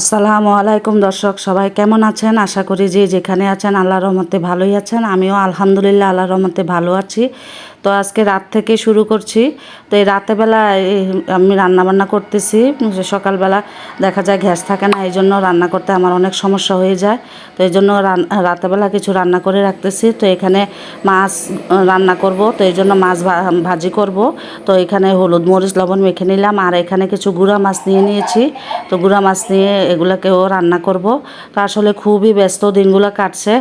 আসসালামু আলাইকুম দর্শক, সবাই কেমন আছেন? আশা করি যে যেখানে আছেন, আল্লাহর রহমতে ভালোই আছেন। আমিও আলহামদুলিল্লাহ, আল্লাহর রহমতে ভালো আছি। তো আজকে রাত থেকে শুরু করছি। তো এই রাতেবেলা আমি রান্নাবান্না করতেছি। সকালবেলা দেখা যায় গ্যাস থাকে না, এই জন্য রান্না করতে আমার অনেক সমস্যা হয়ে যায়। তো এই জন্য রাতেবেলা কিছু রান্না করে রাখতেছি। তো এখানে মাছ রান্না করব। তো এই জন্য মাছ ভাজি করব। তো এখানে হলুদ মরিচ, লবণ মেখে নিলাম। আর এখানে কিছু গুঁড়া মাছ নিয়ে নিয়েছি। তো গুঁড়া মাছ নিয়ে এগুলোকেও রান্না করব। তো আসলে খুবই ব্যস্ত দিনগুলো কাটছে।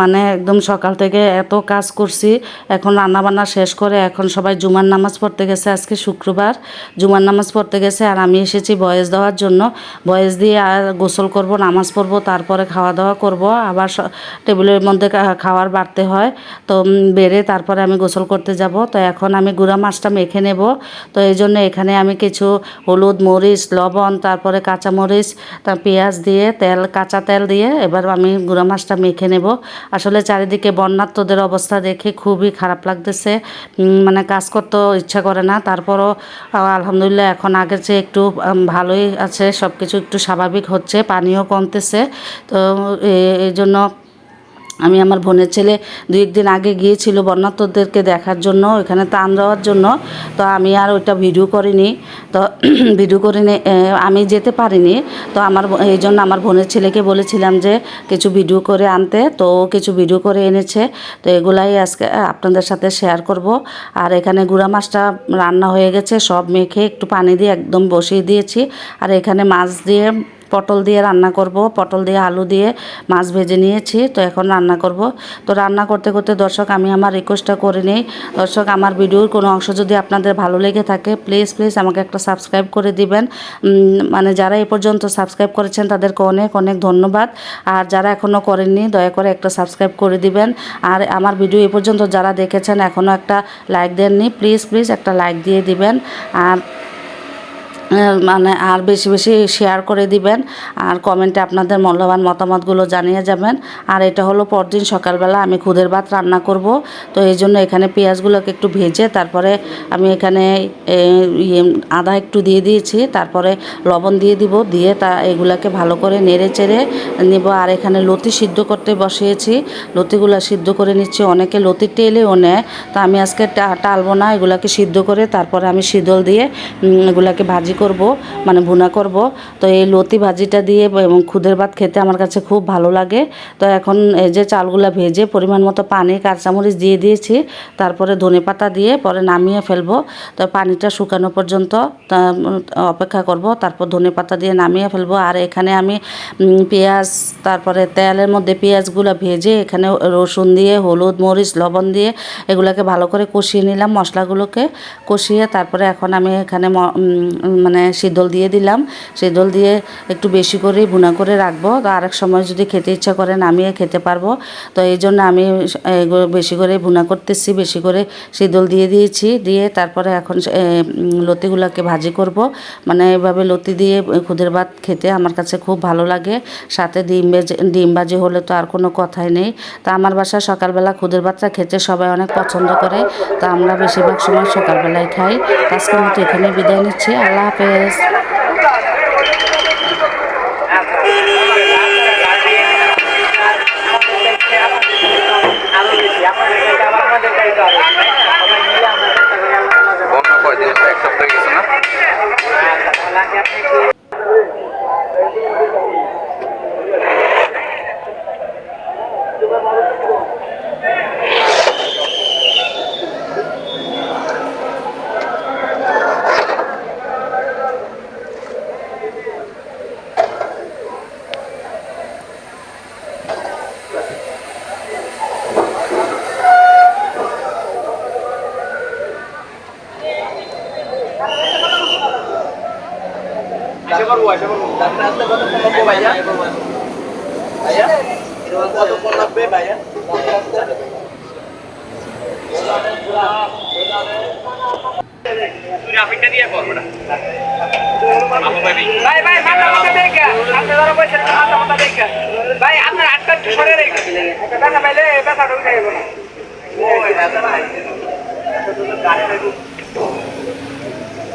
মানে একদম সকাল থেকে এত কাজ করছি। এখন রান্না বান্না শেষ করে এখন সবাই জুমার নামাজ পড়তে গেছে আজকে শুক্রবার। জুমার নামাজ পড়তে গেছে আর আমি এসেছি বয়স দেওয়ার জন্য। বয়স দিয়ে আর গোসল করব, নামাজ পড়ব, তারপরে খাওয়া দাওয়া করব। আবার টেবিলের মধ্যে খাওয়ার বাড়তে হয়। তো বেড়ে তারপরে আমি গোসল করতে যাব। তো এখন আমি গুঁড়া মাছটা মেখে নেব। তো এই জন্য এখানে আমি কিছু হলুদ মরিচ, লবণ, তারপরে কাঁচা মরিচ তার পেঁয়াজ দিয়ে তেল, কাঁচা তেল দিয়ে এবার আমি গুঁড়া মাছটা মেখে নেব। আসলে চারিদিকে বন্যাত্মদের অবস্থা দেখে খুবই খারাপ লাগতেছে মানে কাজ করতে ইচ্ছা করে না। তারপরও আলহামদুলিল্লাহ এখন আগের চেয়ে একটু ভালোই আছে। সব কিছু একটু স্বাভাবিক হচ্ছে, পানিও কমতেছে। তো এই জন্য আমি আমার বোনের ছেলে দুই একদিন আগে গিয়েছিল বন্যাত্মদেরকে দেখার জন্য, ওইখানে তান দেওয়ার জন্য। তো আমি আর ওইটা ভিডিও করিনি। তো ভিডিও করিনি আমি যেতে পারিনি। তো আমার এই জন্য আমার বোনের ছেলেকে বলেছিলাম যে কিছু ভিডিও করে আনতে। তো কিছু ভিডিও করে এনেছে। তো এগুলাই আজকে আপনাদের সাথে শেয়ার করব। আর এখানে গুঁড়া মাছটা রান্না হয়ে গেছে, সব মেখে একটু পানি দিয়ে একদম বসিয়ে দিয়েছি। আর এখানে মাছ দিয়ে পটল দিয়ে রান্না করব, পটল দিয়ে আলু দিয়ে মাছ ভেজে নিয়েছি, তো এখন রান্না করব। তো রান্না করতে করতে দর্শক, আমি আমার রিকোয়েস্টটা করে নিই। দর্শক, আমার ভিডিওর কোনো অংশ যদি আপনাদের ভালো লেগে থাকে প্লিজ প্লিজ আমাকে একটা সাবস্ক্রাইব করে দিবেন। মানে যারা এ পর্যন্ত সাবস্ক্রাইব করেছেন, তাদেরকে অনেক অনেক ধন্যবাদ। আর যারা এখনও করেননি, দয়া করে একটা সাবস্ক্রাইব করে দিবেন। আর আমার ভিডিও এ পর্যন্ত যারা দেখেছেন এখনও একটা লাইক দেননি প্লিজ প্লিজ একটা লাইক দিয়ে দিবেন। আর মানে আর বেশি বেশি শেয়ার করে দিবেন আর কমেন্টে আপনাদের মূল্যবান মতামতগুলো জানিয়ে যাবেন। আর এটা হলো পরদিন সকালবেলা আমি খুদের ভাত রান্না করব। তো এই জন্য এখানে পেঁয়াজগুলোকে একটু ভেজে তারপরে আমি এখানে ইয়ে আদা একটু দিয়ে দিয়েছি। তারপরে লবণ দিয়ে দিব। দিয়ে তা, এগুলাকে ভালো করে নেড়ে চেড়ে নিব। আর এখানে লতি সিদ্ধ করতে বসিয়েছি। লতিগুলো সিদ্ধ করে নিচ্ছি। অনেকে লতি টেলেও নেয়। তো আমি আজকে টালবো না। এগুলাকে সিদ্ধ করে তারপরে আমি শীতল দিয়ে এগুলাকে ভাজি করব মানে ভুনা করব। তো এই লতি ভাজিটা দিয়ে এবং খুদের ভাত খেতে আমার কাছে খুব ভালো লাগে। তো এখন এই যে চালগুলো ভেজে পরিমাণ মতো পানি কাঁচামরিচ দিয়ে দিয়েছি তারপরে ধনে পাতা দিয়ে পরে নামিয়ে ফেলব। তো পানিটা শুকানো পর্যন্ত অপেক্ষা করব তারপর ধনে পাতা দিয়ে নামিয়ে ফেলব। আর এখানে আমি পেঁয়াজ তারপরে তেলের মধ্যে পেঁয়াজগুলো ভেজে এখানে রসুন দিয়ে হলুদ মরিচ লবণ দিয়ে এগুলোকে ভালো করে কষিয়ে নিলাম মশলাগুলোকে। কষিয়ে তারপরে এখন আমি এখানে ম- উম, মানে শীতল দিয়ে দিলাম। শীতল দিয়ে একটু বেশি করেই ভুনা করে রাখব। তো আরেক সময় যদি খেতে ইচ্ছা করে নামিয়ে খেতে পারব। তো এই জন্য আমি বেশি করে ভুনা করতেছি, বেশি করে শীতল দিয়ে দিয়েছি। দিয়ে তারপরে এখন লতিগুলোকে ভাজি করব। মানে এভাবে লতি দিয়ে খুদের ভাত খেতে আমার কাছে খুব ভালো লাগে। সাথে ডিম ডিম ভাজি হলে তো আর কোনো কথাই নেই। তা আমার বাসায় সকালবেলা খুদের ভাতটা খেতে সবাই অনেক পছন্দ করে। তা আমরা বেশিরভাগ সময় সকালবেলায় খাই। আজকের মতো এখানে বিদায় নিচ্ছি। আল্লাহ হাফেজ এসে করব এসে করব। ডাক্তার আসলে কত ফোন লাগবে ভাইয়া? ভাইয়া? কত ফোন লাগবে ভাইয়া? তুই রাফিকটা দিয়ে কর বেটা। ভাই ভাই। মাথা মাথা দেখে। আপনি ধরো বসে মাথা মাথা দেখে। ভাই আপনার হাতটা একটু সরে রেখে ব্যথা পাইলে ব্যথা ঢুকে যাবে না।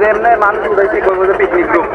যেমনে মানুষ উঠাইছি করব যে পিকনিক গ্রুপ